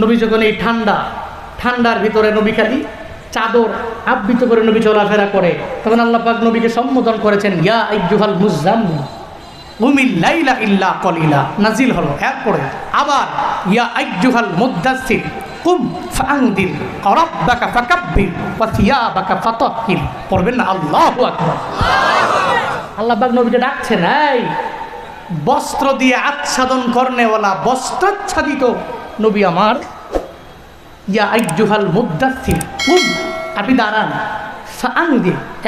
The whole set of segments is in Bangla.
নবী যখন এই ঠান্ডা, ঠান্ডার ভিতরে নবী খালি চাদর আবৃত করে নবী চলাফেরা করে, তখন আল্লাহ পাক নবীকে সম্বোধন করেছেন, ইয়া লাইলা ইল্লা কলিলা। নাজিল হলো এরপরে আবার, ইয়া আইজুহাল না, আল্লাহু ডাকছেন বস্ত্র দিয়ে আচ্ছাদন করনেওয়ালা, বস্ত্রাচ্ছাদিত নবী আমার, ইয়া আইজুহাল মুদাসসির কুম আপনি দাঁড়ান।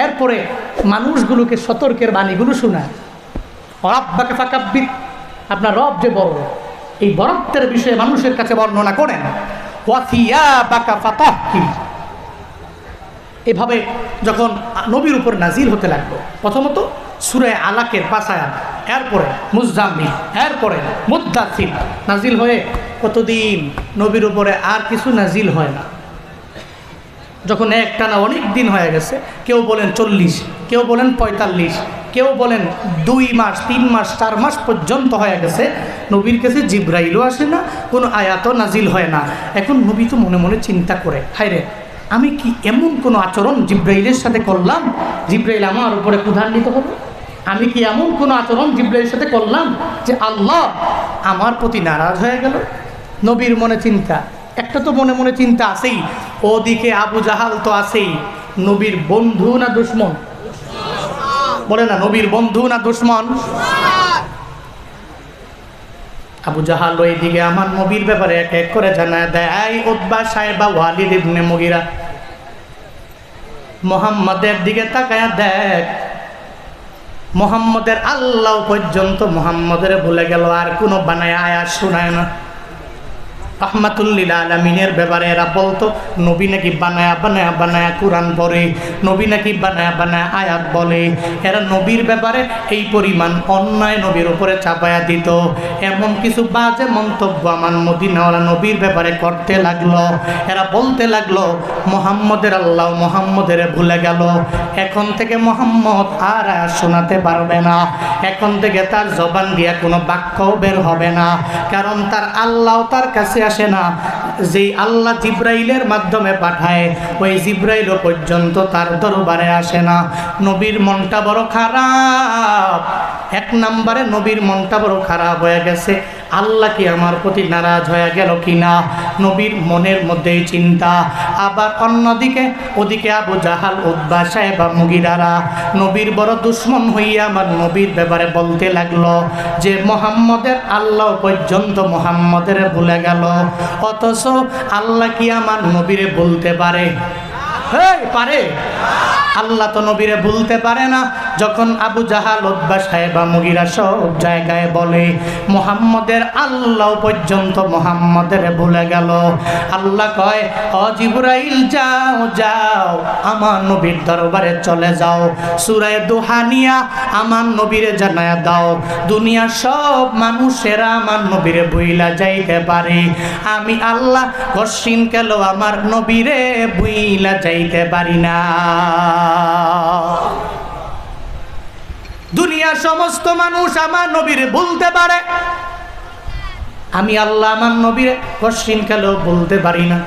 এরপরে মানুষগুলোকে সতর্কের বাণীগুলো শোনায়। রব্বাকে ফাকাব্বির, আপনার রব যে বড়, এই বরত্বের বিষয়ে মানুষের কাছে বর্ণনা করেন। বাকা এভাবে যখন নবীর উপর নাজিল হতে লাগল, প্রথমত সুরে আলাকের পাশায়ান এরপরে মুজাম্মি এরপরে মুদাসির নাজিল হয়ে কতদিন নবীর উপরে আর কিছু নাজিল হয় না। যখন একটানা অনেক দিন হয়ে গেছে, কেউ বলেন চল্লিশ, কেউ বলেন পঁয়তাল্লিশ, কেউ বলেন দুই মাস, তিন মাস, চার মাস পর্যন্ত হয়ে গেছে, নবীর কাছে জিব্রাইলও আসে না, কোনো আয়াতও নাজিল হয় না। এখন নবী তো মনে মনে চিন্তা করে, হায় রে, আমি কি এমন কোনো আচরণ জিব্রাইলের সাথে করলাম? জিব্রাইল আমার উপরে ক্ষুধান্বিত হবে আমি কি এমন কোনো আচরণ জিব্রাইলের সাথে করলাম যে আল্লাহ আমার প্রতি নারাজ হয়ে গেল? নবীর মনে চিন্তা। একটা তো মনে মনে চিন্তা আছেই। ওদিকে আবু জাহাল তো আছেই। নবীর বন্ধু না দুশ্মন? বলে না, নবীর বন্ধু না দুশ্মন? আবু জাহাল ওইদিকে, আমার নবীর ব্যাপারে এক এক করে জানায় দেয়। উদ্বা সাহেবা ওয়ালিদ ইবনে মুগিরা। মোহাম্মদের দিকে তাকায় দেখ। মোহাম্মদের আল্লাহ পর্যন্ত মোহাম্মদের ভুলে গেল। আর কোনো বানায় আয়াত শোনায় না। রহমাতুল্লিল আলমিনের ব্যাপারে এরা বলতো, নবী নাকি বানায়া বানায়া বানায়া কোরআন পড়ে, নবী নাকি বানায়া বানায়া আয়াত বলে। এরা নবীর ব্যাপারে এই পরিমাণ অন্যায় নবীর উপরে চাপায়া দিত। এমন কিছু বাজে মন্তব্য আমার মদিনাওয়ালা নবীর ব্যাপারে করতে লাগল। এরা বলতে লাগল, মোহাম্মদের আল্লাহ মোহাম্মদের ভুলে গেল। এখন থেকে মোহাম্মদ আর আয়াত শোনাতে পারবে না। এখন থেকে তার জবান দিয়ে কোনো বাক্যও বের হবে না। কারণ তার আল্লাহ তার কাছে আসে না। যেই আল্লাহ জিব্রাইলের মাধ্যমে পাঠায়, ওই জিব্রাইলও পর্যন্ত তার দরবারে আসে না। নবীর মনটা বড় খারাপ। এক নম্বরে নবীর মনটা বড় খারাপ হয়ে গেছে। আল্লাহ কি আমার প্রতি নারাজ হয়ে গেল কি না নবীর মনের মধ্যেই চিন্তা। আবার অন্যদিকে, ওদিকে আবু জাহাল উদ্বা সাহেব বা মুগিরারা নবীর বড় দুশ্মন হইয়া আমার নবীর ব্যাপারে বলতে লাগল যে, মোহাম্মদের আল্লাহ পর্যন্ত মোহাম্মদের ভুলে গেল। অথচ আল্লাহ কি আমার নবীরে বলতে পারে? পারে। আল্লাহ তো নবীরে ভুলতে পারে না। যখন আবু জাহাল উদ্বা সাহেবা, মুগিরা সব জায়গায় বলে, মোহাম্মদের আল্লাহ পর্যন্ত মোহাম্মদের ভুলে গেল। আল্লাহ কয় অজিবরাইল যাও যাও, আমার নবীর দরবারে চলে যাও। সুরায় দোহানিয়া আমার নবীরে জানায় দাও। দুনিয়ার সব মানুষেরা আমার নবীরে বইলা যাইতে পারে। আমি আল্লাহ কশিন কেল আমার নবীরে বইলা যাইতে পারি না? সমস্ত মানুষ আমার নবীরে বলতে পারে। আমি আল্লাহ আমার নবীর কশিন কালেও বলতে পারি না?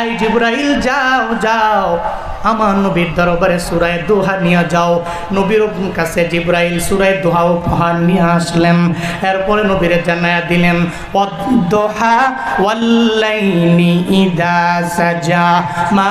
এই জিব্রাইল, যাও যাও, আমার নবীর দরবারে সুরায় দোহা নিয়ে যাও। নবীর কাছে সুরায় দোহা উপহার নিয়ে আসলেন। এরপরে নবীরে দিলেন, অদ্দোহা ইদা সাজা মা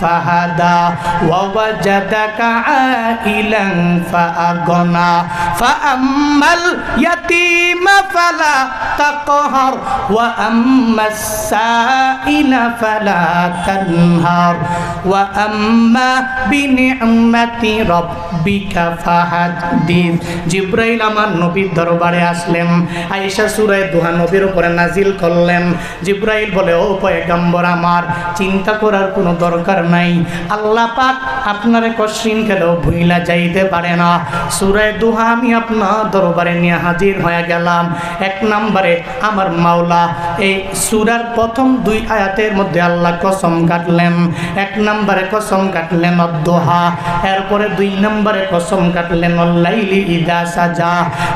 فهدى ووجدك عائلا فأغنى فأما اليتيم فلا تقهر وأما السائل فلا تنهر وأما بنعمة ربك فحدث জিব্রাইল আমার নবীর দরবারে আসলেন আয়েশা সুরায় দুহা নবীর উপরে নাজিল করলেন জিব্রাইল বলে ও পয়গম্বর আমার চিন্তা করার কোনো দরকার নাই। আল্লাহ পাক আপনারে কশিন খেলেও ভুইলা যাইতে পারে না। সুরায় দুহা আমি আপনার দরবারে নিয়ে হাজির হয়ে গেলাম। এক নম্বরে আমার মাওলা, এই সুরার প্রথম দুই আয়াতের মধ্যে আল্লাহ কসম কাটলেন। এক নম্বরে কসম কাটলেন অদ্দোহা এরপরে দুই নম্বরে কসম কাটলেন অল্লাইলি ইদা সাজা।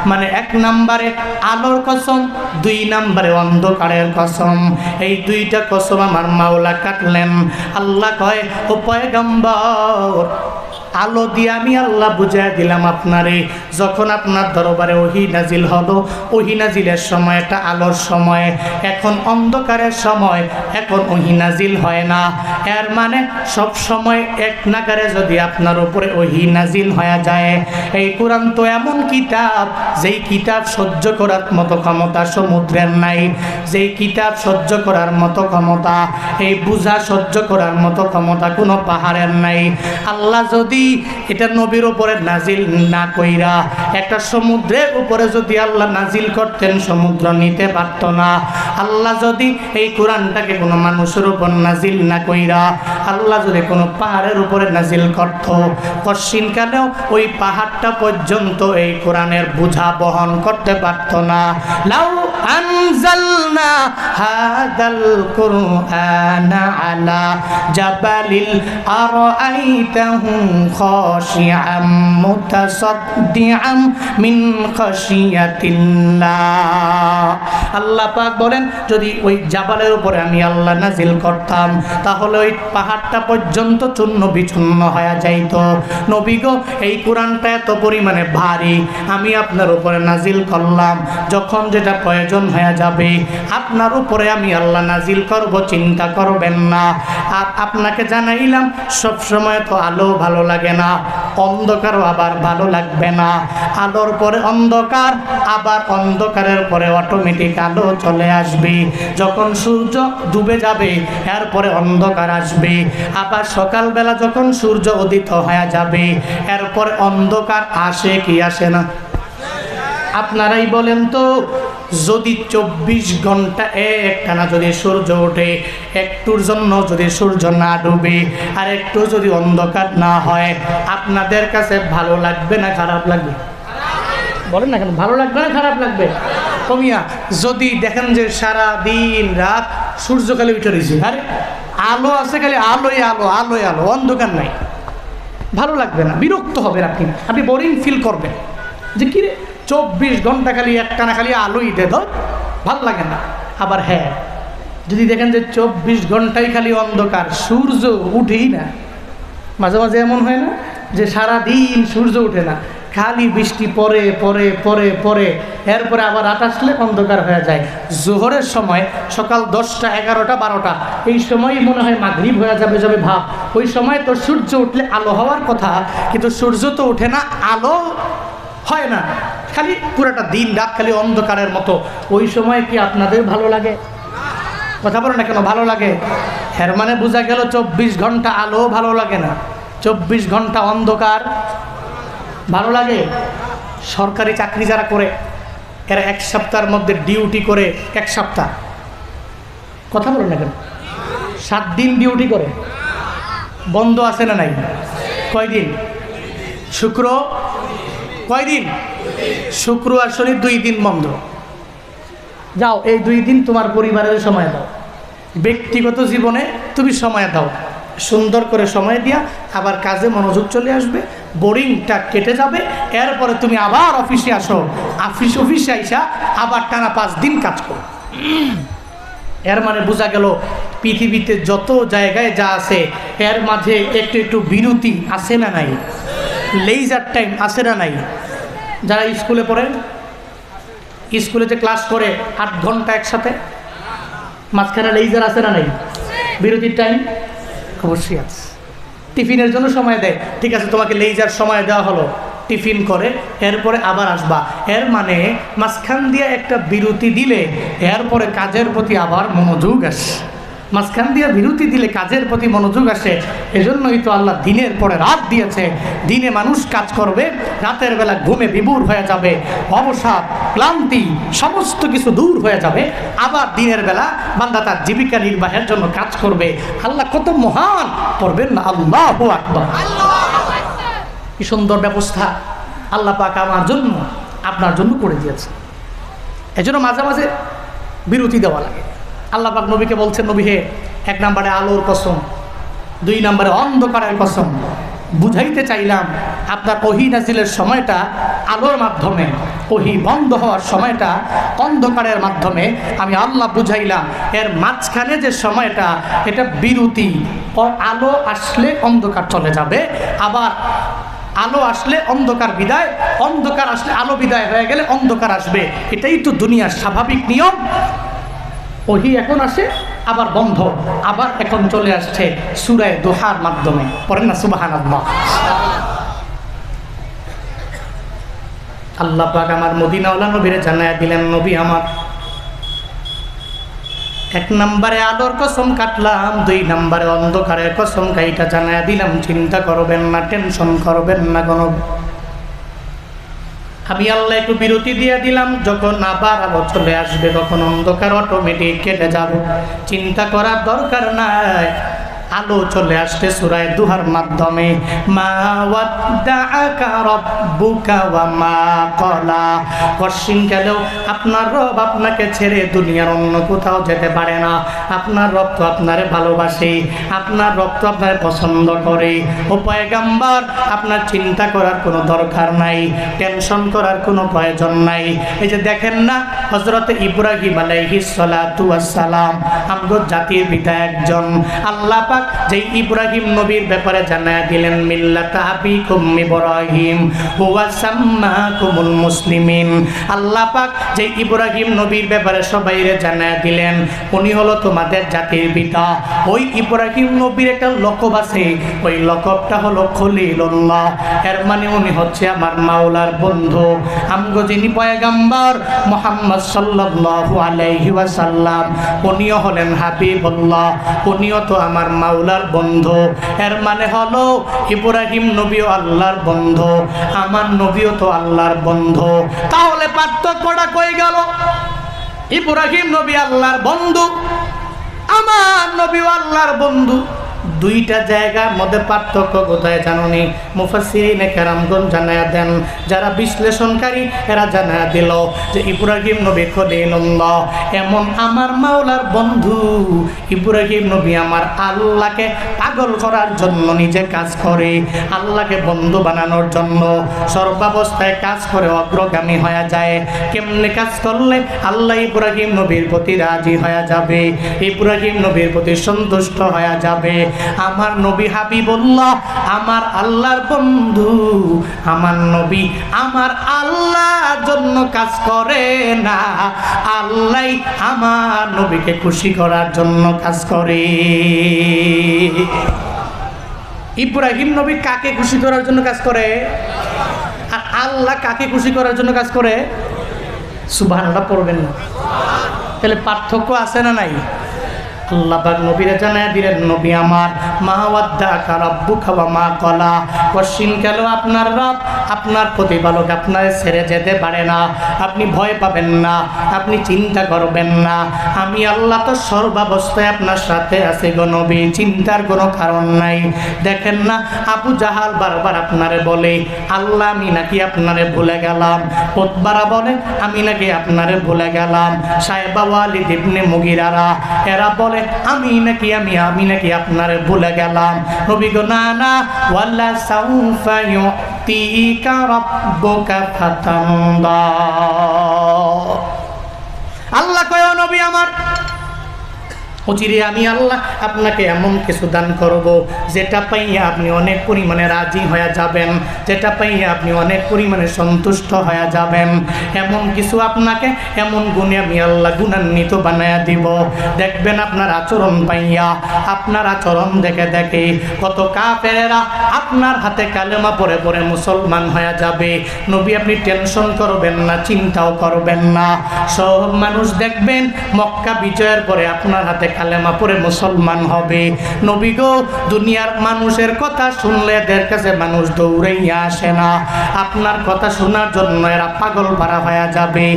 মানে এক নম্বরে আলোর কসম, দুই নম্বরে অন্ধকারের কসম। এই দুইটা কসম আমার মাওলা কাটলেন। আল্লাহ কয় ও পয়গম্বর আলো দিয়ে আমি আল্লাহ বুঝাই দিলাম আপনারে। যখন আপনার দরবারে ওহি নাজিল হলো, ওহি নাজিলের সময় একটা আলোর সময়, এখন অন্ধকারের সময়, এখন ওহি নাজিল হয় না। এর মানে সব সময় এক নাগারে যদি আপনার উপরে ওহি নাজিল হয়ে যায়, এই কোরআন তো এমন কিতাব, যেই কিতাব সহ্য করার মতো ক্ষমতা সমুদ্রের নাই। যেই কিতাব সহ্য করার মতো ক্ষমতা, এই বুঝা সহ্য করার মতো ক্ষমতা কোনো পাহাড়ের নাই। আল্লাহ যদি এটা নবীর উপরে নাজিল না কইরা। একটা সমুদ্রের উপরে যদি আল্লাহ নাজিল করতেন, সমুদ্র নিতে পারত না। আল্লাহ যদি এই কোরআনটাকে কোনো মানুষের উপর নাজিল না কইরা, আল্লাহ যদি কোনো পাহাড়ের উপরে নাজিল করত কশ্চিনকালেও ওই পাহাড়টা পর্যন্ত এই কোরআনের বোঝা বহন করতে পারত না। লাউ আনজালনা হাদাল কুরআনা আলা জাবালিল আরাআইতাহু খাশিআম মুতাসাদ্দিআম মিন খাশিয়াতিল্লাহ আল্লাহ পাক বলেন, যদি ওই জাবালের উপরে আমি আল্লাহ নাজিল করতাম, তাহলে ওই পাহাড়টা পর্যন্ত চূর্ণ বিচূর্ণ হয়ে যাইত। নবী গো, এই কোরআনটা এত পরিমাণে ভারী, আমি আপনার উপরে নাজিল করলাম, যখন যেটা প্রয়োজন হয়ে যাবে, আপনার উপরে আমি আল্লাহ নাজিল করব, চিন্তা করবেন না। আর আপনাকে জানাইলাম সব সময় তো আলো ভালো লাগে না। অন্ধকারও আবার ভালো লাগবে না। আলোর পরে অন্ধকার, আবার অন্ধকারের পরে অটোমেটিক আলো চলে আসবে। যখন সূর্য ডুবে যাবে এরপরে অন্ধকার আসবে। আবার সকালবেলা যখন সূর্য উদিত হয়ে যাবে এরপর অন্ধকার আসে কি আসে না? আপনারাই বলেন তো যদি চব্বিশ ঘণ্টা একটানা যদি সূর্য ওঠে, একটুর জন্য যদি সূর্য না ডুবে আর একটু যদি অন্ধকার না হয়, আপনাদের কাছে ভালো লাগবে না খারাপ লাগবে? বলেন না কেন, ভালো লাগবে না খারাপ লাগবে? কমিয়া, যদি দেখেন যে সারা দিন রাত সূর্য খালি উঠে রয়েছে, আরে আলো আছে খালি আলোই আলো আলোই আলো, অন্ধকার নাই। ভালো লাগবে না, বিরক্ত হবেন আপনি আপনি বোরিং ফিল করবেন। যে কি রে চব্বিশ ঘণ্টা খালি একটানা খালি আলোই দে ধর, ভালো লাগে না। আবার হ্যাঁ যদি দেখেন যে চব্বিশ ঘন্টাই খালি অন্ধকার, সূর্য উঠেই না। মাঝে মাঝে এমন হয় না যে সারা দিন সূর্য ওঠে না, খালি বৃষ্টি পরে পরে পরে পরে, এরপরে আবার রাত আসলে অন্ধকার হয়ে যায়। জোহরের সময় সকাল দশটা, এগারোটা, বারোটা, এই সময়ই মনে হয় মাগরিব হয়ে যাবে যাবে ভাব। ওই সময় তো সূর্য উঠলে আলো হওয়ার কথা, কিন্তু সূর্য তো ওঠে না, আলো হয় না। খালি পুরাটা দিন রাত খালি অন্ধকারের মতো। ওই সময় কি আপনাদের ভালো লাগে? কথা বলো না কেন, ভালো লাগে? এর মানে বোঝা গেল চব্বিশ ঘণ্টা আলো ভালো লাগে না। চব্বিশ ঘণ্টা অন্ধকার ভালো লাগে? সরকারি চাকরি যারা করে, এরা এক সপ্তাহের মধ্যে ডিউটি করে এক সপ্তাহ। কথা বলো না কেন? সাত দিন ডিউটি করে। বন্ধ আছে না নাই? কয়দিন? শুক্র কয়দিন? শুক্র আর শনি দুই দিন বন্ধ। যাও, এই দুই দিন তোমার পরিবারের সময় দাও। ব্যক্তিগত জীবনে তুমি সময় দাও। সুন্দর করে সময় দিয়া আবার কাজে মনোযোগ চলে আসবে, বোরিংটা কেটে যাবে। এরপরে তুমি আবার অফিসে আসো। অফিস, অফিসে আইসা আবার টানা পাঁচ দিন কাজ করো। এর মানে বোঝা গেল, পৃথিবীতে যত জায়গায় যা আছে, এর মাঝে একটু একটু বিরতি আছে না নাই? লেইজার টাইম আছে না নাই? যারা স্কুলে পড়ে, স্কুলে যে ক্লাস করে আট ঘণ্টা একসাথে, মাঝখানে লেইজার আছে না নাই? বিরতির টাইম অবশ্যই আছে। টিফিনের জন্য সময় দেয়। ঠিক আছে, তোমাকে লেইজার সময় দেওয়া হলো। টিফিন করে, এরপরে আবার আসবা। এর মানে মাঝখান দিয়ে একটা বিরতি দিলে, এরপরে কাজের প্রতি আবার মনোযোগ আসে। মাঝখান দিয়ে বিরতি দিলে কাজের প্রতি মনোযোগ আসে। এজন্যই তো আল্লাহ দিনের পরে রাত দিয়েছে। দিনে মানুষ কাজ করবে, রাতের বেলা ঘুমে বিভোর হয়ে যাবে। অবসাদ, ক্লান্তি, সমস্ত কিছু দূর হয়ে যাবে। আবার দিনের বেলা বান্দা তার জীবিকা নির্বাহের জন্য কাজ করবে। আল্লাহ কত মহান! করবেন না, আল্লাহ আকবর। কি সুন্দর ব্যবস্থা। আল্লাহ পাক আমার জন্য, আপনার জন্য করে দিয়েছে। এজন্য মাঝে মাঝে বিরতি দেওয়া লাগে। আল্লাহ পাক নবীকে বলছেন, নবী হে, এক নম্বরে আলোর কসম, দুই নম্বরে অন্ধকারের কসম। বুঝাইতে চাইলাম, আপনার ওহি নাজিলের সময়টা আলোর মাধ্যমে, ওহি বন্ধ হওয়ার সময়টা অন্ধকারের মাধ্যমে আমি আল্লাহ বুঝাইলাম। এর মাঝখানে যে সময়টা, এটা বিরতি। আলো আসলে অন্ধকার চলে যাবে, আবার আলো আসলে অন্ধকার বিদায়, অন্ধকার আসলে আলো বিদায় হয়ে গেলে অন্ধকার আসবে। এটাই তো দুনিয়ার স্বাভাবিক নিয়ম। ওহি এখন আসে, আবার বন্ধ। আবার এখন চলে আসছে সুরায় দোহার মাধ্যমে। পড়েন না সুবাহান আল্লাহ পাক আমার মদিনাওয়ালা নবীরে জানায় দিলেন, নবী আমার, এক নম্বরে আলোর কসম কাটলাম, দুই নম্বরে অন্ধকারের কসম কাইটা জানায় দিলাম, চিন্তা করবেন না, টেনশন করবেন না কোনো আমি আল্লাহ একটু বিরতি দিয়ে দিলাম, যখন আবার আলো চলে আসবে, তখন অন্ধকার অটোমেটিক কেটে যাব। চিন্তা করার দরকার নাই। আলো চলে আসছে সুরায় দুহার মাধ্যমে। মা পশ্চিমকালেও আপনার রব আপনাকে ছেড়ে দুনিয়ার অন্য কোথাও যেতে পারে না। আপনার রব তো আপনারে ভালোবাসে, আপনার রব তো আপনার পছন্দ করে। ও পয়গাম্বার, আপনার চিন্তা করার কোনো দরকার নাই, টেনশন করার কোনো প্রয়োজন নাই। এই যে দেখেন না হজরত ইব্রাহিম আলাইহিস সালাম, আমগো জাতির পিতা একজন। আল্লাহ পাক যেই ইব্রাহিম নবীর ব্যাপারে জানায় দিলেন আল্লাহ পাক যেই ইব্রাহিম নবীর ব্যাপারে সবাইরে জানায় দিলেন, উনি হলো তোমাদের জাতির পিতা। ওই ইব্রাহিম নবীর একটা লকব আছে, ওই লকবটা হলো এর মানে উনি হচ্ছে আমার মাওলার বন্ধু। আমগো যিনি পয়গাম্বর মোহাম্মদ সাল্লাল্লাহু আলাইহি ওয়াসাল্লাম, উনিও হলেন হাবিবুল্লাহ, উনিও তো আমার মাওলার বন্ধ। এর মানে হলো ইব্রাহিম নবীও আল্লাহর বন্ধ, আমার নবীও তো আল্লাহর বন্ধ। তাহলে পার্থক্যটা কই গেল? ইব্রাহিম নবী আল্লাহর বন্ধু, আমার নবী আল্লাহর বন্ধু। দুইটা জায়গার মধ্যে পার্থক্য কোথায় জানুনি। মুফাসিরিনে কেরামগন জানায়া দেন, যারা বিশ্লেষণকারী, এরা জানায়া দিল যে ইব্রাহিম নবী খলিলুল্লাহ, এমন আমার মাওলার বন্ধু। ইব্রাহিম নবী আমার আল্লাহকে পাগল করার জন্য নিজে কাজ করে, আল্লাহকে বন্ধু বানানোর জন্য সর্বাবস্থায় কাজ করে অগ্রগামী হয়ে যায়। কেমনে কাজ করলে আল্লাহ ইব্রাহিম নবীর প্রতি রাজি হয়ে যাবে? ইব্রাহিম নবীর প্রতি সন্তুষ্ট হয়ে যাবে। আমার নবী হাবিবুল্লাহ, আমার আল্লাহর বন্ধু, আমার নবী আমার আল্লাহর জন্য কাজ করে না। আল্লাহ আমার নবীকে খুশি করার জন্য কাজ করে। ইব্রাহিম নবী কাকে খুশি করার জন্য কাজ করে? আর আল্লাহ কাকে খুশি করার জন্য কাজ করে? সুবাহটা পড়বেন না। তাহলে পার্থক্য আছে না নাই? আমার কলা। আপনার যেতে পারে না। আপনি ভয় পাবেন না, আপনি চিন্তা করবেন না। আমি আল্লাহ তো সর্বাবস্থায় আপনার সাথে আছে গো নবী, চিন্তার কোনো কারণ নাই। দেখেন না, আবু জাহাল বারবার আপনারে বলে, আল্লাহ, আমি নাকি আপনারে ভুলে গেলাম। ওতবারা বলে, আমি নাকি আপনারে ভুলে গেলাম। সাহেবা ওয়ালিদ ইবনে মুগিরারা, এরা বলে আমি নাকি, আমি আমি নাকি আপনারে ভুলে গেলাম। হবি গো, না না ওয়াল্লা সাউফা ইউতিকা রাব্বুকা ফাতান্দা আল্লাহ কয় নবী আমার অচিরে আমি আল্লাহ আপনাকে এমন কিছু দান করব, যেটা পাইয়া আপনি অনেক পরিমাণে রাজি হয়ে যাবেন, যেটা পাইয়া আপনি অনেক পরিমাণে সন্তুষ্ট হয়ে যাবেন। এমন কিছু আপনাকে, এমন গুণে আমি আল্লাহ গুণান্বিত বানায়া দিব। দেখবেন আপনার আচরণ পাইয়া, আপনার আচরণ দেখে দেখে কত কাপেরেরা আপনার হাতে কালেমা পরে পরে মুসলমান হয়ে যাবে। নবী, আপনি টেনশন করবেন না, চিন্তাও করবেন না। সব মানুষ দেখবেন মক্কা বিজয়ের পরে আপনার হাতে কালেমা পরে মুসলমান হবে। নবী গো, দুনিয়ার মানুষের কথা শুনলে এদের কাছে মানুষ দৌড়াইয়া আসে না। আপনার কথা শোনার জন্য এরা পাগল পারা হয়ে যাবে।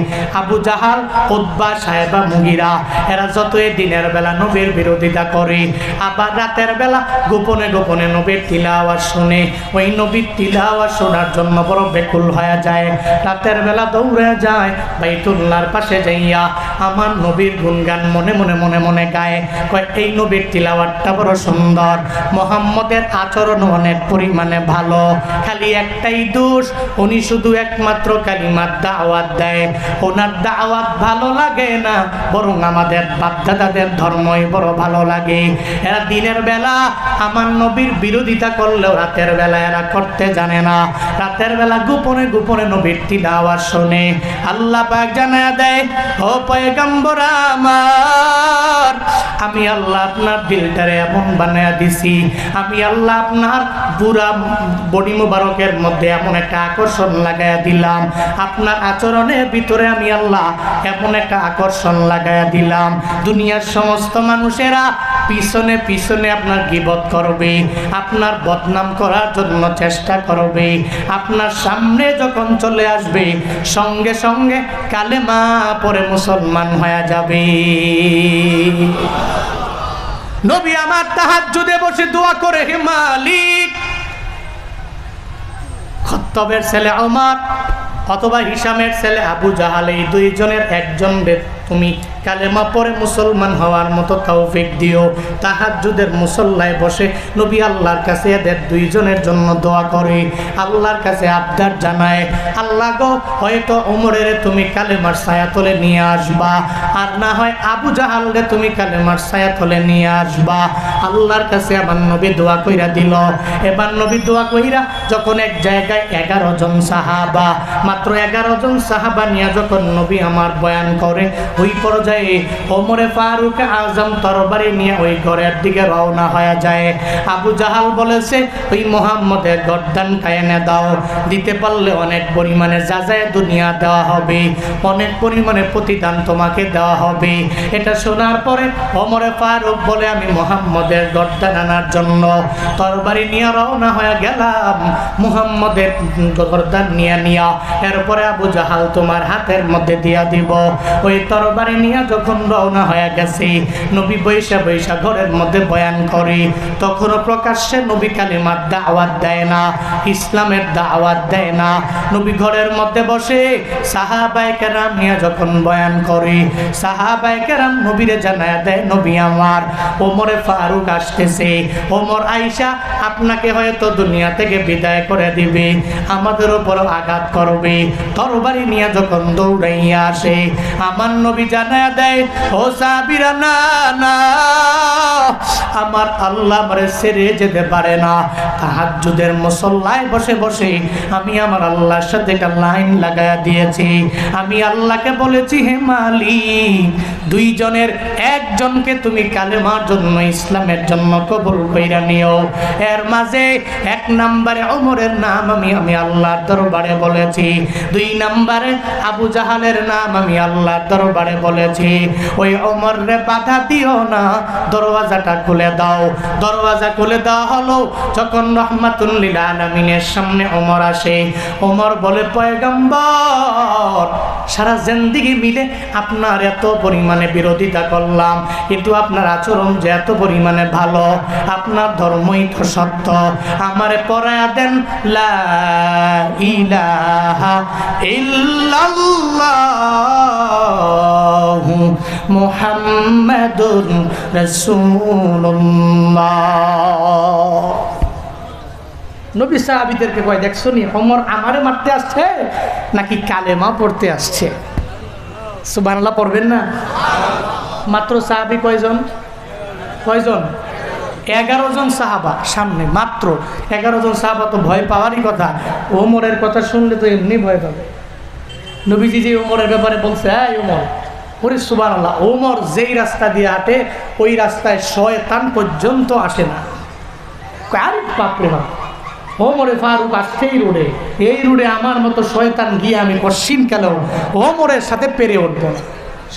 আবু জাহাল উদ্বা সাহেবা, মুগিরা, এরা যতই দিনের বেলা নবীর বিরোধিতা করে, আবার রাতের বেলা গোপনে গোপনে নবীর তিলা আওয়াজ শুনে, ওই নবীর তিলা আওয়াজ শোনার জন্য বড় বেকুল হয়ে যায়। রাতের বেলা দৌড়ে যায় বাইতুল্লার পাশে যাইয়া আমার নবীর গুনগান মনে মনে মনে মনে গায়ে। কয়, এই নবীর তিলাওয়াতটা বড় সুন্দর। মোহাম্মদের আচরণ অনেক পরিমাণে ভালো। খালি একটাই দোষ, উনি শুধু একমাত্র কালিমার দাওয়াত দেয়। ওনার দাওয়াত ভালো লাগে না, বরং আমাদের বাপদাদাদের ধর্মই বড় ভালো লাগে। এরা দিনের বেলা আমার নবীর বিরোধিতা করলেও রাতের বেলা এরা করতে জানে না। রাতের বেলা গোপনে গোপনে নবীর তিলাওয়াত শোনে। আল্লাহ জানা দেয়, ও পয়গম্বর আমার, আমি আল্লাহ আপনার দিলটারে এমন বানায়া দিছি। আমি আল্লাহ আপনার পুরা বডি মুবারকের মধ্যে এমন একটা আকর্ষণ লাগায়া দিলাম। আপনার আচরণের ভিতরে আমি আল্লাহ এমন একটা আকর্ষণ লাগায়া দিলাম। দুনিয়ার সমস্ত মানুষেরা পিছনে পিছনে আপনার গিবত করবে, আপনার বদনাম করার জন্য চেষ্টা করবে। আপনার সামনে যখন চলে আসবে, সঙ্গে সঙ্গে কালেমা পরে মুসলমান হয়ে যাবে। নবী আমার তাহার যুদে বসে দোয়া করে, হে মালিক, খত্তবের ছেলে আমার অথবা হিসামের ছেলে আবু জাহাল, এই দুইজনের একজন তুমি কালেমা পরে মুসলমান হওয়ার মতো তৌফিক দিও। তাহাজ্জুদের মুসল্লায় বসে নবী আল্লাহর কাছে এদের দুইজনের জন্য দোয়া করে। আল্লাহর কাছে আবদার জানায়, আল্লাহ গো, হয়তো ওমরের তুমি কালেমার ছায়া তলে নিয়ে আসবা। আর না হয় আবু জাহালরে তুমি কালেমার ছায়া তলে নিয়ে আসবা। আল্লাহর কাছে আমার নবী দোয়া কইরা দিল। এবার নবী দোয়া কইরা যখন এক জায়গায় এগারো জন সাহাবা, মাত্র এগারো জন সাহাবা নিয়ে যখন নবী আমার বয়ান করে ওই পর্যায়ে ওমরে ফারুক আজম তরবারি নিয়ে ওই ঘরের দিকে রওনা হয়ে যায়। আবু জাহাল বলেছে, ওই মোহাম্মদের গর্দান কায়নে দাও, দিতে পারলে অনেক পরিমাণে যাজায় দুনিয়া দেওয়া হবে, অনেক পরিমাণে প্রতিদান তোমাকে দেওয়া হবে। এটা শোনার পরে ওমরে ফারুক বলে, আমি মোহাম্মদের গর্দান আনার জন্য তরবারি নিয়ে রওনা হয়ে গেলাম। মুহাম্মদের গর্দান নিয়ে নিয়া, এরপরে আবু জাহাল তোমার হাতের মধ্যে দিয়া দিব। ওই তরবারি নিয়ে যখন রওনা হয়ে গেছে, নবী বৈশা বৈশা ঘরের মধ্যে বয়ান করে, তখনও প্রকাশ্যে নবী কালিমার দাওয়াত দেয় না, ইসলামের দাওয়াত দেয় না। নবী ঘরের মধ্যে বসে সাহাবাই কেরাম নিয়ে যখন বয়ান করে সাহাবাই কেরাম নবীরে জানায় দেয়, নবী আমার, ওমরে ফারুক আসতেছে। ওমর আইসা আপনাকে হয়তো দুনিয়া থেকে বিদায় করে দিবে, আমাদের উপর আঘাত করবে। তরবারি নিয়ে যখন দৌড়াইয়া আসে, আমার নবী জানায় দেয়, ও সাবিরা না না, আমার আল্লাহ আমারে ছেড়ে যেতে পারে না। তাহাজ্জুদের মুসল্লায় বসে বসে আমি আমার আল্লাহর সাথে একটা লাইন লাগায়া দিয়েছি। আমি আল্লাহকে বলেছি, হে মালিক, দুইজনের একজনকে তুমি কালেমার জন্য, ইসলামের জন্য কবুল কইরা নিও। এর মাঝে এক নম্বরে ওমরের নাম আমি আমি আল্লাহর দরবারে বলেছি। দুই নম্বরে আবু জাহালের নাম আমি আল্লাহর দরবারে বলেছি, ওই ওমর রে বাধা দিও না, দরওয়াজাটা খুলে দাও। দরওয়াজা খুলে দেওয়া হলো, যখন রহমাতুল্লিল আলমিনের সামনে ওমর আসে, ওমর বলে, পয়গম্বর, সারা জিন্দিগি মিলে আপনার এত পরিমাণে বিরোধিতা করলাম, কিন্তু আপনার আচরণ যে এত পরিমাণে ভালো, আপনার ধর্মই তো সত্য। আমারে পড়ায়া দেন ইলাহা ইল্লাল্লাহু। মুহাম্মাদুর রাসূলুল্লাহ। নবী সাহাবিদেরকে কয় দেখছ নি অমর আমারে মারতে আসছে নাকি কালেমা পড়তে আসছে? সুবহানাল্লাহ, পড়বেন না? মাত্র সাহাবি কয়জন? কয়জন? এগারো জন সাহাবা সামনে, মাত্র এগারো জন সাহাবা তো ভয় পাওয়ারই কথা। ওমরের কথা শুনলে তো এমনি ভয় পাবে। নবীজি যে ওমরের ব্যাপারে বলছে হ্যাঁ ওমর ওরে সুবান আল্লাহ ওমর যেই রাস্তা দিয়ে হাঁটে, ওই রাস্তায় শয়তান পর্যন্ত আসে না। কার বাপরে বাপ ওমরে ফারুক আসছে এই রোডে। এই রোডে আমার মতো শয়তান গিয়ে আমি পশ্চিম কালেও ওমরের সাথে পেরে উঠবো।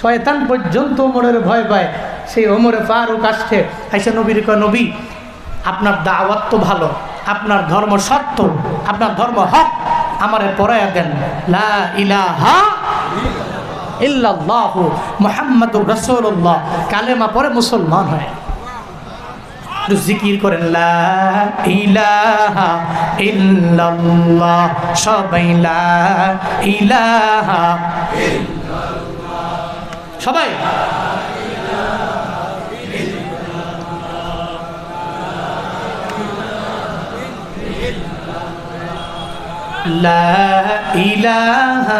শয়তান পর্যন্ত ওমরের ভয় পায়। সেই ওমরে ফারুক আসছে। আইসা নবীর কয়, নবী, আপনার দাওয়াত তো ভালো, আপনার ধর্ম সত্য, আপনার ধর্ম হক, আমারে পড়াইয়া দেন। লা ইলাহা ইল্লাল্লাহু মুহাম্মাদুর রাসূলুল্লাহ। কালেমা পরে মুসলমান হয়। একটু জিকির করেন সবাই সবাই লা ইলাহা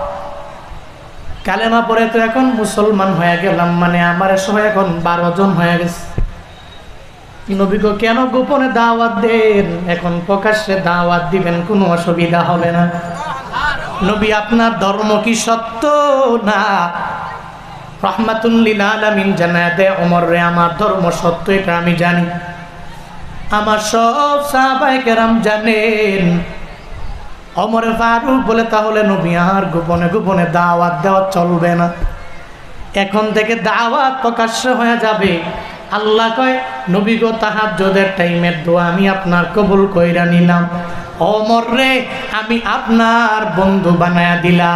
কালেমা পরে তো এখন মুসলমান হয়ে গেলাম মানে আমার সহ এখন বারো জন হয়ে গেছে। নবীকে কেন গোপনে দাওয়াত দেন? এখন প্রকাশ্যে দাওয়াত দিবেন, কোনো অসুবিধা হবে না। নবী, আপনার ধর্ম কি সত্য না? রহমাতুল্লিল আলামিন জানায় রে আমার ধর্ম সত্য, এটা আমি জানি। আমার সব সাহাবাই কেরাম জানেন অমর ফারুক বলে, তাহলে নবী আর গোপনে গোপনে দাওয়াত দেওয়া চলবে না। এখন থেকে দাওয়াত প্রকাশ্য হয়ে যাবে। আল্লাহ কয়, নবী গো, তাহাজ্জদের টাইমের দোয়া আমি আপনার কবুল কইরা নিলাম। অমর রে, আমি আপনার বন্ধু বানায়া দিলাম।